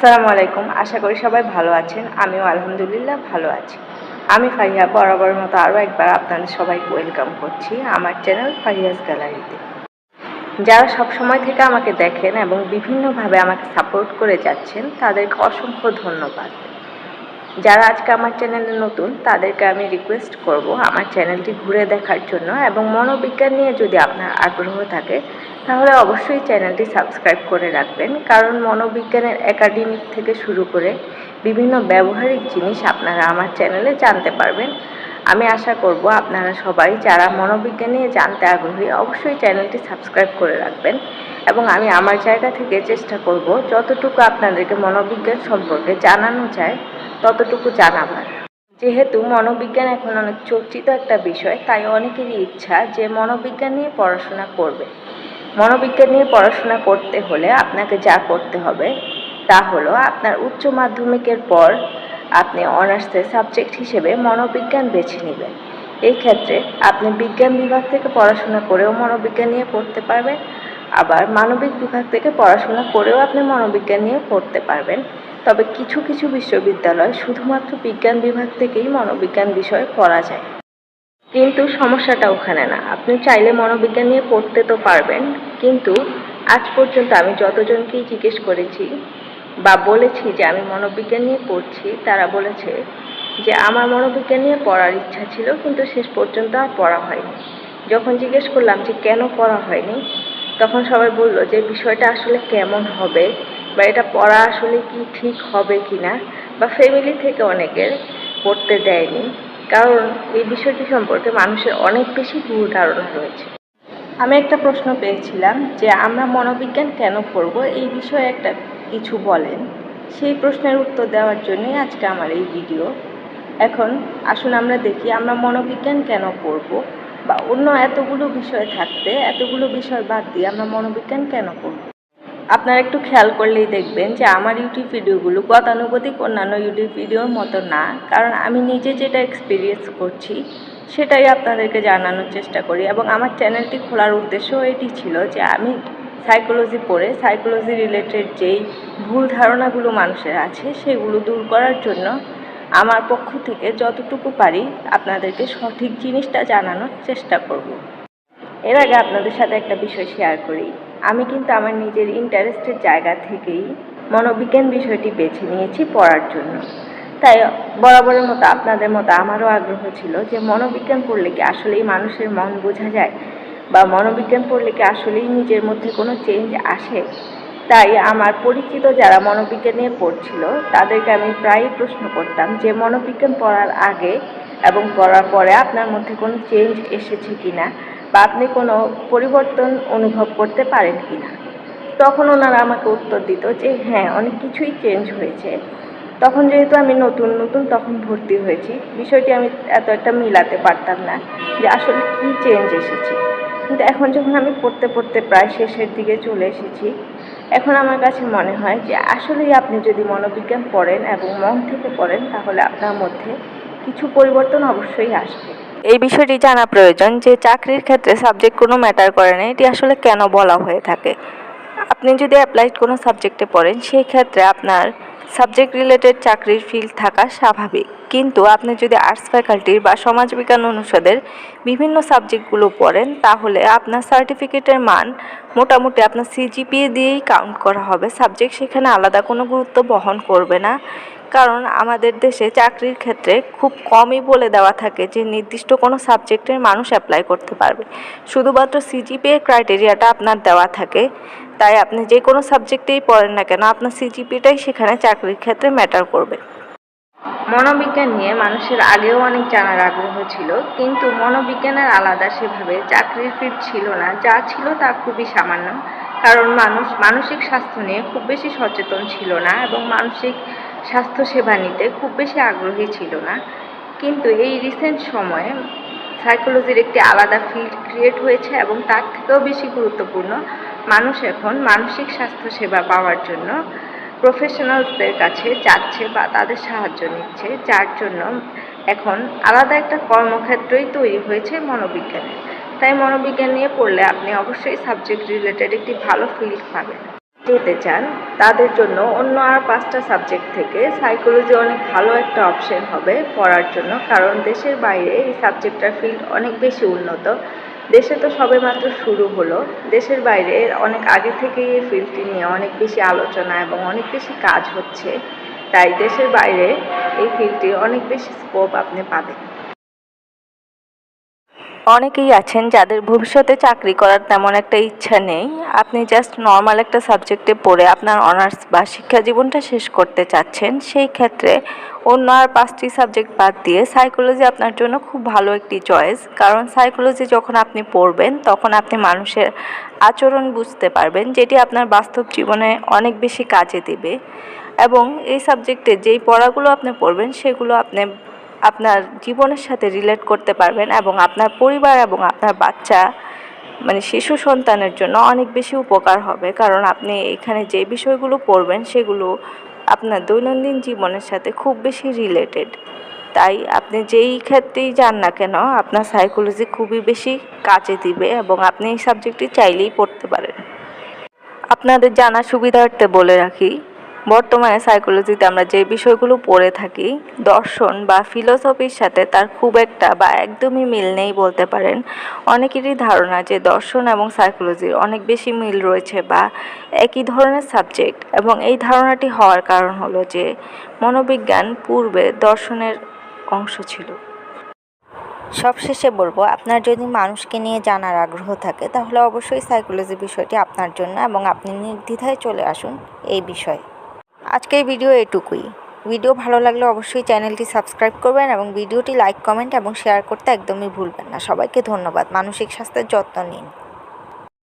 আসসালামু আলাইকুম। আশা করি সবাই ভালো আছেন। আমিও আলহামদুলিল্লাহ ভালো আছি। আমি ফারিহা বরাবর মতো আরও একবার আপনাদের সবাইকে ওয়েলকাম করছি আমার চ্যানেল ফারিয়াস গ্যালারিতে। যারা সব সময় থেকে আমাকে দেখেন এবং বিভিন্নভাবে আমাকে সাপোর্ট করে যাচ্ছেন, তাদেরকে অসংখ্য ধন্যবাদ। যারা আজকে আমার চ্যানেলে নতুন, তাদেরকে আমি রিকোয়েস্ট করব আমার চ্যানেলটি ঘুরে দেখার জন্য এবং মনোবিজ্ঞান নিয়ে যদি আপনার আগ্রহ থাকে তাহলে অবশ্যই চ্যানেলটি সাবস্ক্রাইব করে রাখবেন, কারণ মনোবিজ্ঞানের একাডেমিক থেকে শুরু করে বিভিন্ন ব্যবহারিক জিনিস আপনারা আমার চ্যানেলে জানতে পারবেন। আমি আশা করব আপনারা সবাই যারা মনোবিজ্ঞান নিয়ে জানতে আগ্রহী, অবশ্যই চ্যানেলটি সাবস্ক্রাইব করে রাখবেন। এবং আমি আমার জায়গা থেকে চেষ্টা করব যতটুকু আপনাদেরকে মনোবিজ্ঞান সম্পর্কে জানানো যায়, ততটুকু জানাবার। যেহেতু মনোবিজ্ঞান এখন অনেক চর্চিত একটা বিষয়, তাই অনেকেরই ইচ্ছা যে মনোবিজ্ঞান নিয়ে পড়াশোনা করবে। মনোবিজ্ঞান নিয়ে পড়াশোনা করতে হলে আপনাকে যা করতে হবে তা হলো আপনার উচ্চ মাধ্যমিকের পর আপনি অনার্সের সাবজেক্ট হিসেবে মনোবিজ্ঞান বেছে নেবেন। এই ক্ষেত্রে আপনি বিজ্ঞান বিভাগ থেকে পড়াশোনা করেও মনোবিজ্ঞান নিয়ে পড়তে পারবেন, আবার মানবিক বিভাগ থেকে পড়াশোনা করেও আপনি মনোবিজ্ঞান নিয়ে পড়তে পারবেন। তবে কিছু কিছু বিশ্ববিদ্যালয় শুধুমাত্র বিজ্ঞান বিভাগ থেকেই মনোবিজ্ঞান বিষয় পড়া যায়। কিন্তু সমস্যাটা ওখানে না। আপনি চাইলে মনোবিজ্ঞান নিয়ে পড়তে তো পারবেন, কিন্তু আজ পর্যন্ত আমি যতজনকেই জিজ্ঞেস করেছি বা বলেছি যে আমি মনোবিজ্ঞান নিয়ে পড়ছি, তারা বলেছে যে আমার মনোবিজ্ঞান নিয়ে পড়ার ইচ্ছা ছিল, কিন্তু শেষ পর্যন্ত আর পড়া হয়নি। যখন জিজ্ঞেস করলাম যে কেন পড়া হয়নি, তখন সবাই বলল যে বিষয়টা আসলে কেমন হবে বা এটা পড়া আসলে কি ঠিক হবে কি না বা ফ্যামিলি থেকে অনেকের পড়তে দেয়নি। কারণ এই বিষয়টি সম্পর্কে মানুষের অনেক বেশি ভুল ধারণা রয়েছে। আমি একটা প্রশ্ন পেয়েছিলাম যে আমরা মনোবিজ্ঞান কেন পড়ব এই বিষয়ে একটা কিছু বলেন। সেই প্রশ্নের উত্তর দেওয়ার জন্যই আজকে আমার এই ভিডিও। এখন আসুন আমরা দেখি আমরা মনোবিজ্ঞান কেন পড়ব বা অন্য এতগুলো বিষয় থাকতে এতগুলো বিষয় বাদ দিয়ে আমরা মনোবিজ্ঞান কেন পড়ব আপনারা একটু খেয়াল করলেই দেখবেন যে আমার ইউটিউব ভিডিওগুলো গতানুগতিক অন্যান্য ইউটিউব ভিডিওর মতো না। কারণ আমি নিজে যেটা এক্সপিরিয়েন্স করছি, সেটাই আপনাদেরকে জানানোর চেষ্টা করি এবং আমার চ্যানেলটি খোলার উদ্দেশ্য এটি ছিল যে আমি সাইকোলজি পড়ে সাইকোলজি রিলেটেড যেই ভুল ধারণাগুলো মানুষের আছে, সেগুলো দূর করার জন্য আমার পক্ষ থেকে যতটুকু পারি আপনাদেরকে সঠিক জিনিসটা জানানোর চেষ্টা করব। এর আগে আপনাদের সাথে একটা বিষয় শেয়ার করি। আমি কিন্তু আমার নিজের ইন্টারেস্টের জায়গা থেকেই মনোবিজ্ঞান বিষয়টি বেছে নিয়েছি পড়ার জন্য। তাই বরাবরের মতো আপনাদের মতো আমারও আগ্রহ ছিল যে মনোবিজ্ঞান পড়লে কি আসলেই মানুষের মন বোঝা যায়? বা মনোবিজ্ঞান পড়লে কি আসলেই নিজের মধ্যে কোনো চেঞ্জ আসে? তাই আমার পরিচিত যারা মনোবিজ্ঞান নিয়ে পড়ছিল, তাদেরকে আমি প্রায়ই প্রশ্ন করতাম যে মনোবিজ্ঞান পড়ার আগে এবং পড়ার পরে আপনার মধ্যে কোনো চেঞ্জ এসেছে কি না বা আপনি কোনো পরিবর্তন অনুভব করতে পারেন কি না? তখন ওনারা আমাকে উত্তর দিত যে হ্যাঁ অনেক কিছুই চেঞ্জ হয়েছে। তখন যেহেতু আমি নতুন নতুন তখন ভর্তি হয়েছি। বিষয়টি আমি এত একটা মিলাতে পারতাম না যে আসলে কী চেঞ্জ এসেছে। কিন্তু এখন যখন আমি পড়তে পড়তে প্রায় শেষের দিকে চলে এসেছি, এখন আমার কাছে মনে হয় যে আসলেই আপনি যদি মনোবিজ্ঞান পড়েন এবং মন থেকে পড়েন তাহলে আপনার মধ্যে কিছু পরিবর্তন অবশ্যই আসবে। এই বিষয়টি জানা প্রয়োজন যে চাকরির ক্ষেত্রে সাবজেক্ট কোনো ম্যাটার করে না, এটি আসলে কেন বলা হয়ে থাকে? আপনি যদি অ্যাপ্লাইড কোনো সাবজেক্টে পড়েন, সেই ক্ষেত্রে আপনার সাবজেক্ট রিলেটেড চাকরির ফিল্ড থাকা স্বাভাবিক। কিন্তু আপনি যদি আর্টস ফ্যাকাল্টির বা সমাজবিজ্ঞান অনুষদের বিভিন্ন সাবজেক্টগুলো পড়েন, তাহলে আপনার সার্টিফিকেটের মান মোটামুটি আপনার সিজিপিএ দিয়েই কাউন্ট করা হবে। সাবজেক্ট সেখানে আলাদা কোনো গুরুত্ব বহন করবে না। কারণ আমাদের দেশে চাকরির ক্ষেত্রে খুব কমই বলে দেওয়া থাকে যে নির্দিষ্ট কোনো সাবজেক্টের মানুষ অ্যাপ্লাই করতে পারবে। শুধুমাত্র সিজিপিএ ক্রাইটেরিয়াটা আপনার দেওয়া থাকে। তাই আপনি যে কোনো সাবজেক্টেই পড়েন না কেন, আপনার সিজিপিটাই সেখানে চাকরির ক্ষেত্রে ম্যাটার করবে। মনোবিজ্ঞান নিয়ে মানুষের আগেও অনেক জানার আগ্রহ ছিল, কিন্তু মনোবিজ্ঞানের আলাদা সেভাবে চাকরির ফিট ছিল না, যা ছিল তা খুবই সামান্য। কারণ মানুষ, মানসিক স্বাস্থ্য নিয়ে খুব বেশি সচেতন ছিল না এবং মানসিক স্বাস্থ্য সেবা নিতে খুব বেশি আগ্রহী ছিল না। কিন্তু এই রিসেন্ট সময়ে সাইকোলজির একটি আলাদা ফিল্ড ক্রিয়েট হয়েছে এবং তার থেকেও বেশি গুরুত্বপূর্ণ মানুষ এখন মানসিক স্বাস্থ্য সেবা পাওয়ার জন্য প্রফেশনালসদের কাছে যাচ্ছে বা তাদের সাহায্য নিচ্ছে, যার জন্য এখন আলাদা একটা কর্মক্ষেত্রই তৈরি হয়েছে মনোবিজ্ঞানের তাই মনোবিজ্ঞান নিয়ে পড়লে আপনি অবশ্যই সাবজেক্ট রিলেটেড একটি ভালো ফিল্ড পাবেন। যেতে চান, তাদের জন্য অন্য আর পাঁচটা সাবজেক্ট থেকে সাইকোলজি অনেক ভালো একটা অপশন হবে পড়ার জন্য, কারণ দেশের বাইরে এই সাবজেক্টটার ফিল্ড অনেক বেশি উন্নত। দেশে তো সবে মাত্র শুরু হলো। দেশের বাইরে অনেক আগে থেকেই এই ফিল্ডটি নিয়ে অনেক বেশি আলোচনা এবং অনেক বেশি কাজ হচ্ছে। তাই দেশের বাইরে এই ফিল্ডটির অনেক বেশি স্কোপ আপনি পাবেন। অনেকেই আছেন যাদের ভবিষ্যতে চাকরি করার তেমন একটা ইচ্ছা নেই। আপনি জাস্ট নর্মাল একটা সাবজেক্টে পড়ে আপনার অনার্স বা শিক্ষা জীবনটা শেষ করতে চাচ্ছেন, সেই ক্ষেত্রে অন্য আর পাঁচটি সাবজেক্ট বাদ দিয়ে সাইকোলজি আপনার জন্য খুব ভালো একটি চয়েস কারণ সাইকোলজি যখন আপনি পড়বেন, তখন আপনি মানুষের আচরণ বুঝতে পারবেন, যেটি আপনার বাস্তব জীবনে অনেক বেশি কাজে দেবে। এবং এই সাবজেক্টে যেই পড়াগুলো আপনি পড়বেন, সেগুলো আপনি আপনার জীবনের সাথে রিলেট করতে পারবেন এবং আপনার পরিবার এবং আপনার বাচ্চা মানে শিশু সন্তানের জন্য অনেক বেশি উপকার হবে। কারণ আপনি এখানে যে বিষয়গুলো পড়বেন, সেগুলো আপনার দৈনন্দিন জীবনের সাথে খুব বেশি রিলেটেড তাই আপনি যেই ক্ষেত্রেই যান না কেন, আপনার সাইকোলজি খুবই বেশি কাজে দিবে এবং আপনি এই সাবজেক্টটি চাইলেই পড়তে পারেন। আপনাদের জানা সুবিধার্থে বলে রাখি বর্তমানে সাইকোলজিতে আমরা যে বিষয়গুলো পড়ে থাকি, দর্শন বা ফিলোসফির সাথে তার খুব একটা বা একদমই মিল নেই বলতে পারেন। অনেকেরই ধারণা যে দর্শন এবং সাইকোলজির অনেক বেশি মিল রয়েছে বা একই ধরনের সাবজেক্ট এবং এই ধারণাটি হওয়ার কারণ হলো যে মনোবিজ্ঞান পূর্বে দর্শনের অংশ ছিল। সবশেষে বলব, আপনার যদি মানুষকে নিয়ে জানার আগ্রহ থাকে, তাহলে অবশ্যই সাইকোলজি বিষয়টি আপনার জন্য এবং আপনি নির্দ্বিধায় চলে আসুন এই বিষয়ে। আজকের ভিডিও এটুকুই। ভিডিও ভালো লাগলে অবশ্যই চ্যানেলটি সাবস্ক্রাইব করবেন এবং ভিডিওটি লাইক, কমেন্ট এবং শেয়ার করতে একদমই ভুলবেন না। সবাইকে ধন্যবাদ। মানসিক স্বাস্থ্যের যত্ন নিন।